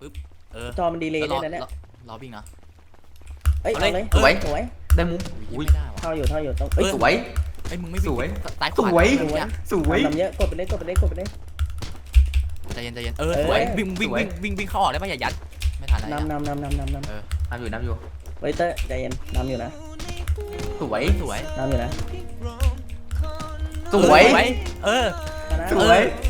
ปึ๊บ เออจอมันดีเลยแล้วรด้อวยนะเนี่ยรอรอวิ่งนะ เอ้ยเอาเอาเลเลยยสวยสวยได้มุมอุ้อุ้ยยไม่ได้ว่ะ เท่าอยู่เท่าอยู่ต้องเอ้ยสวย ไอ้ยมึงไม่วิ่งสวย ซ้ายขสวาวยเมื่อกี้สวย ทำเยอะกดไปเลยกดไปเลยกดไปเลยกดไปเลย ใจเย็นใจเย็นเออเออสวยวิ่งวิ่งสวย วิ่งวิ่งวิ่งเข้าออกได้ปะอย่ายัด ไม่ทันแล้วนำนำนำนำนำนำน้ำอยู่น้ำอยู่เฮ้ยเต้ยใจเย็นนำอยู่นะสวย สวยนำอยู่นะสวย เออ ชนะสวย เ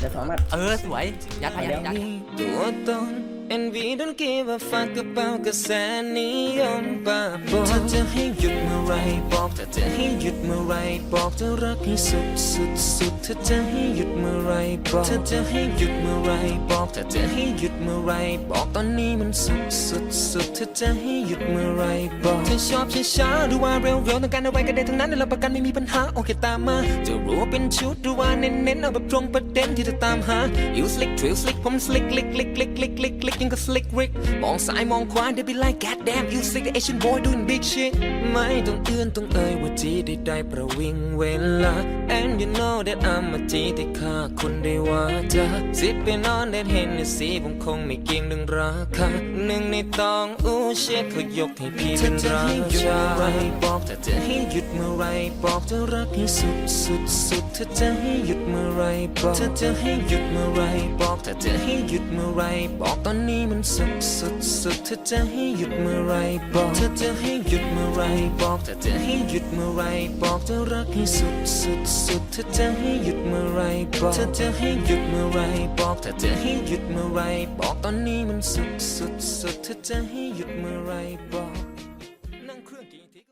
ดี๋ยวสองหมัด เออสวย ยัดไปยัดยัด ตัวตน and we don't give a fuck about กระแสนิยมบ้าบอถ้าจะให้หยุดเมื่อไรบอกถ้าจะให้หยุดเมื่อไรบอกจะรักให้สุดสุดสุดถ้าจะให้หยุดเมื่อไรบอกถ้าจะให้หยุดเมื่อไรบอกถ้าจะให้หยุดเมื่อไรบอกตอนนี้มันสุดสุดสุดถ้าจะให้หยุดเมื่อไรบอกถ้าชอบช้าๆหรือว่าเร็วๆต้องการอะไรก็ได้ทั้งนั้นเราประกันไม่มีปัญหาโอเคตามมาจะรู้ว่าเป็นชุดหรือว่าเน้นๆเอาแบบตรงประเด็นที่เธอตามหา you slick trill slick ผม slick lick lick lick lick lick lick ยังก็ slick rick มองซ้ายมองขวา they be like god damn you sick the Asian boy doing big shit ไม่ต้องเอื้อนต้องเอ่ยว่าจีได้ได้ประวิงเวลา and you know that I'm a G ที่ฆ่าคนได้ว่าจะสิไปนอนเด็ดเห็นในสีผมคงไม่เกี่ยงเรื่องราคาหนึ่งในตองอู้เช็ดเขายกให้พี่เป็นราชาบอกถ้าจะให้หยุดเมื่อไรบอกจะรักให้สุดสุดสุดถ้าจะให้หยุดเมื่อไรบอกถ้าจะให้หยุดเมื่อไรบอกถ้าจะให้หยุดเมื่อไรบอกตอนนี้มันสุดสุดสุดเธอจะให้หยุดเมื่อไรบอกเธอจะให้หยุดเมื่อไรบอกเธอจะให้หยุดเมื่อไรบอกจะรักให้สุดสุดสุดเธอจะให้หยุดเมื่อไรบอกเธอจะให้หยุดเมื่อไรบอกเธอจะให้หยุดเมื่อไรบอกตอนนี้มันสุดสุดสุดเธอจะให้หยุดเมื่อไรบอก